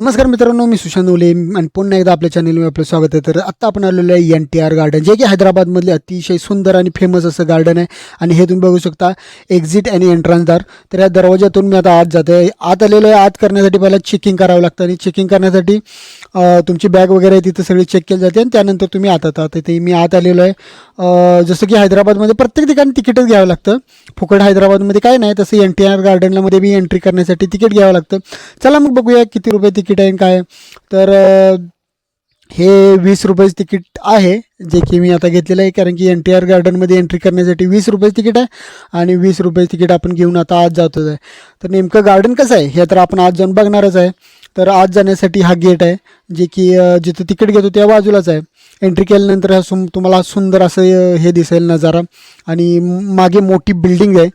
नमस्कार मित्रांनो मी सुशांत उले आणि पुन्हा एकदा आपल्या चॅनलवर आपलं स्वागत आहे. तर आत्ता आपण आलेलो आहे एन टी आर गार्डन जे की हैदराबादमधले अतिशय सुंदर आणि फेमस असं गार्डन आहे. आणि हे तुम्ही बघू शकता एक्झिट आणि एंट्रन्सदार तर या दरवाज्यातून मी आता आत जातो आहे आत आलेलो आहे आत करण्यासाठी पहिला चेकिंग करावं लागतं आणि चेकिंग करण्यासाठी तुमची बॅग वगैरे तिथं सगळी चेक केली जाते आणि त्यानंतर तुम्ही आत आता तिथे मी आत आलेलो आहे. जसं की हैदराबादमध्ये प्रत्येक ठिकाणी तिकीटच घ्यावं लागतं. फुकट हैदराबादमध्ये काय नाही तसं एन टी आर गार्डनमध्ये बी एंट्री करण्यासाठी तिकीट घ्यावं लागतं. चला मग बघूया किती रुपये तिकीट आहे आणि काय. तर हे वीस रुपयाचं तिकीट आहे जे की मी आता घेतलेलं आहे कारण की एन टी आर गार्डनमध्ये एंट्री करण्यासाठी वीस रुपये तिकीट आहे आणि वीस रुपये तिकीट आपण घेऊन आता आज जातोच आहे तर नेमकं गार्डन कसं आहे हे तर आपण आज जाऊन बघणारच आहे. तर आज जाण्यासाठी हा गेट आहे जे की जिथं तिकीट घेतो त्या बाजूलाच आहे. एंट्री केल्यानंतर हा सुम तुम्हाला सुंदर असं हे दिसेल नजारा. आणि मागे मोठी बिल्डिंग आहे.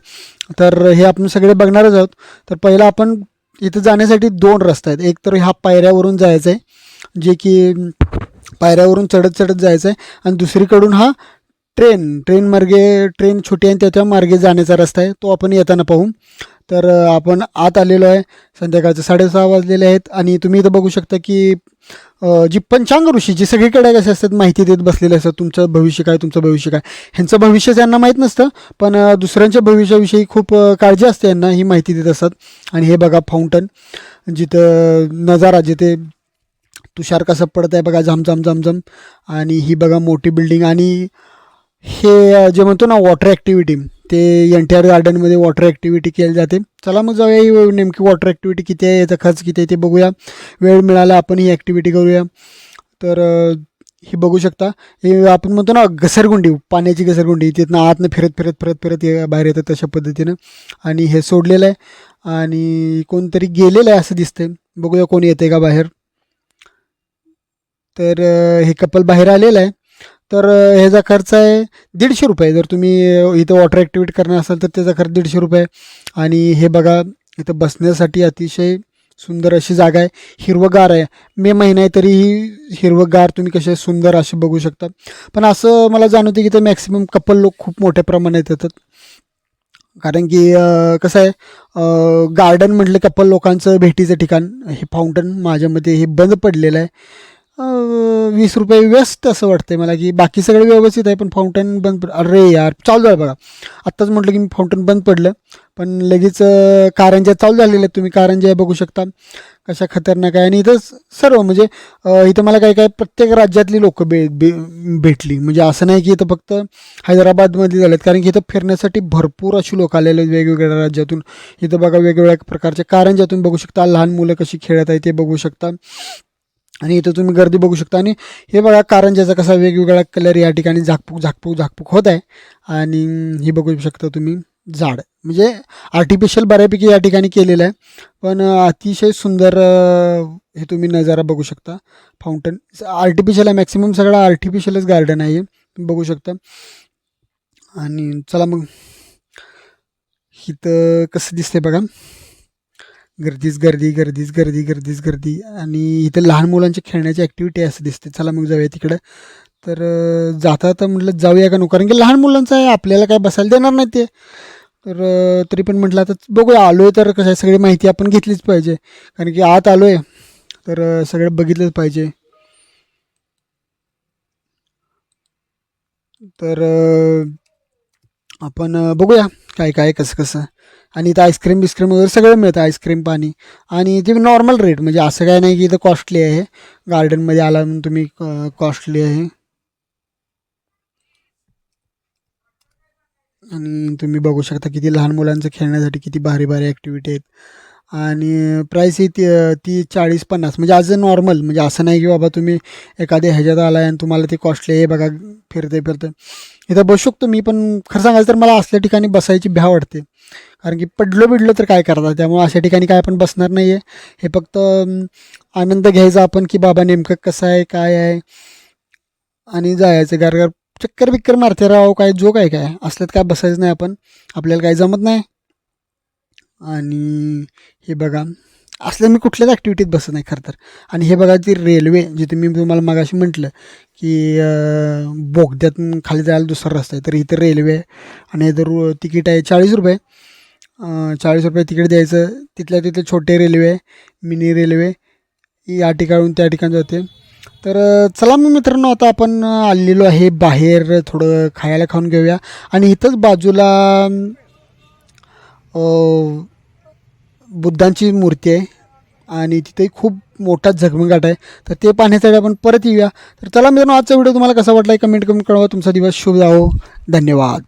तर हे आपण सगळे बघणारच आहोत. तर पहिला आपण इथं जाण्यासाठी दोन रस्ते आहेत. एक तर ह्या पायऱ्यावरून जायचं आहे जे की पायऱ्यावरून चढत चढत जायचं आहे. आणि दुसरीकडून हा ट्रेन ट्रेन मार्गे ट्रेन छोटी आहे त्याच्या मार्गे जाण्याचा रस्ता आहे. तो आपण येताना पाहू. तर आपण आत आलेलो आहे. संध्याकाळचे साडेसहा वाजलेले आहेत आणि तुम्ही इथं बघू शकता की जी पंचांग ऋषी जी सगळीकडे कसे असतात माहिती देत बसलेले असतात. तुमचं भविष्य काय तुमचं भविष्य काय? ह्यांचं भविष्य त्यांना माहीत नसतं पण दुसऱ्यांच्या भविष्याविषयी खूप काळजी असते यांना ही माहिती देत असतात. आणि हे बघा फाउंटन जिथं नजारा जिथे तुषार कसं पडत आहे बघा झमझम झमझम. आणि ही बघा मोठी बिल्डिंग आणि हे जे म्हणतो ना वॉटर ॲक्टिव्हिटी ते एन टी आर गार्डनमध्ये वॉटर ॲक्टिव्हिटी केली जाते. चला मग जाऊया ही नेमकी वॉटर ॲक्टिव्हिटी किती आहे याचा खर्च किती आहे ते बघूया. वेळ मिळाला आपण ही ॲक्टिव्हिटी करूया. तर हे ही बघू शकता. हे आपण म्हणतो ना घसरगुंडी पाण्याची घसरगुंडी. तिथनं आतनं फिरत फिरत फिरत फिरत ये- बाहेर येतं तशा पद्धतीनं. आणि हे सोडलेलं आहे. आणि कोणतरी गेलेलं आहे असं दिसतंय. बघूया कोण येते का बाहेर. तर हे कपल बाहेर आलेलं आहे. तर ह्याचा खर्च आहे दीडशे रुपये. जर तुम्ही इथं वॉटर ॲक्टिव्हिटी करणार असाल तर त्याचा खर्च दीडशे रुपये. आणि हे बघा इथं बसण्यासाठी अतिशय सुंदर अशी जागा आहे. हिरवगार आहे. मे महिना आहे तरीही हिरवगार तुम्ही कसे सुंदर असे बघू शकता. पण असं मला जाणवते की ते मॅक्सिमम कपल लोक खूप मोठ्या प्रमाणात येतात. कारण की कसं आहे गार्डन म्हटलं कपल लोकांचं भेटीचं ठिकाण. हे फाउंटन मते हे बंद पडलेलं आहे. वीस रुपये व्यस्त असं वाटतंय मला की बाकी सगळं व्यवस्थित आहे पण फाउंटन बंद पड अरे यार चालू आहे बघा. आत्ताच म्हटलं की मी फाउंटन बंद पडलं पण लगेच कारंज्या चालू झालेल्या आहेत तुम्ही. कारंज्या बघू शकता. कशा खतरनाक आहे. आणि इथं सर्व म्हणजे इथं मला काय काय प्रत्येक राज्यातली लोक भे बे भेटली. म्हणजे असं नाही की इथं फक्त हैदराबादमध्ये झालेत. कारण की इथं फिरण्यासाठी भरपूर अशी लोक आलेले आहेत वेगवेगळ्या राज्यातून. इथं बघा वेगवेगळ्या प्रकारच्या कारंज्यातून बघू शकता. लहान मुलं कशी खेळत आहे ते बघू शकता. आणि इथं तुम्ही गर्दी बघू शकता. आणि हे बघा कारंज्याचा कसा वेगवेगळा कलर या ठिकाणी झाकपूक झाकपूक झाकपूक होत आहे. आणि हे बघू शकता तुम्ही झाड. म्हणजे आर्टिफिशियल बऱ्यापैकी या ठिकाणी केलेलं आहे. पण अतिशय सुंदर हे तुम्ही नजारा बघू शकता. फाउंटन आर्टिफिशियल आहे मॅक्सिमम सगळं आर्टिफिशियलच गार्डन आहे तुम्ही बघू शकता. आणि चला मग इथं कसं दिसतंय बघा. गर्दीच गर्दी गर्दीच गर्दी गर्दीच गर्दी. आणि इथं लहान मुलांची खेळण्याची ॲक्टिव्हिटी असं दिसते चला मग जाऊया तिकडं. तर जाता तर म्हटलं जाऊया का नको? कारण की लहान मुलांचं आहे आपल्याला काय बसायला देणार नाही ते. तर तरी पण म्हटलं आता बघूया. आलो आहे तर कसं आहे, सगळी माहिती आपण घेतलीच पाहिजे. कारण की आत आलो आहे तर सगळं बघितलंच पाहिजे. तर आपण बघूया काय काय कसं कसं. आणि इथं आईस्क्रीम बिस्क्रीम वगैरे सगळं मिळतं आईस्क्रीम पाणी. आणि ते नॉर्मल रेट म्हणजे असं काय नाही की इथं कॉस्टली आहे. गार्डनमध्ये आला म्हणून तुम्ही कॉस्टली आहे. आणि तुम्ही बघू शकता किती लहान मुलांचं खेळण्यासाठी किती भारी भारी ॲक्टिव्हिटी आहेत. आणि प्राईस ही ती ती चाळीस पन्नास म्हणजे आज नॉर्मल म्हणजे असं नाही की बाबा तुम्ही एखाद्या ह्याच्यात आला आणि तुम्हाला ते कॉस्टली आहे बघा फिरते फिरते इथं बसू शकतो मी पण खरं सांगायचं तर मला असल्या ठिकाणी बसायची भ्या वाटते. कारण की पडलो बिडलो तर काय करतात त्यामुळे अशा ठिकाणी काय आपण बसणार नाही आहे हे फक्त आनंद घ्यायचा आपण की बाबा नेमकं कसं आहे काय आहे? आणि जायचं घर घर चक्कर बिक्कर मारते राव काय जो काय काय. असल्यात काय बसायचं नाही आपण. आपल्याला काय जमत नाही. आणि हे बघा असल्या मी कुठल्याच ॲक्टिव्हिटीत बसत नाही खरं तर. आणि हे बघा ती रेल्वे जिथे मी तुम्हाला मगाशी म्हटलं की बोगद्यातून खाली जायला दुसरा रस्ता आहे. तर इथं रेल्वे आहे. आणि इथं रु तिकीट आहे चाळीस रुपये. चाळीस रुपये तिकीट द्यायचं. तिथल्या तिथे छोटे रेल्वे आहे मिनी रेल्वे या ठिकाणून त्या ठिकाणी जाते. तर चला मग मित्रांनो आता आपण आलेलो आहे बाहेर थोडं खायला खाऊन घेऊया. आणि इथंच बाजूला बुद्धांची मूर्ती आहे. आणि तिथे खूप मोठा झगमगाट आहे. तर ते पाहण्यासाठी आपण परत येऊया. तर चला मित्रांनो आजचा व्हिडिओ तुम्हाला कसा वाटला कमेंट करून कळवा. तुमचा दिवस शुभ जावो. धन्यवाद.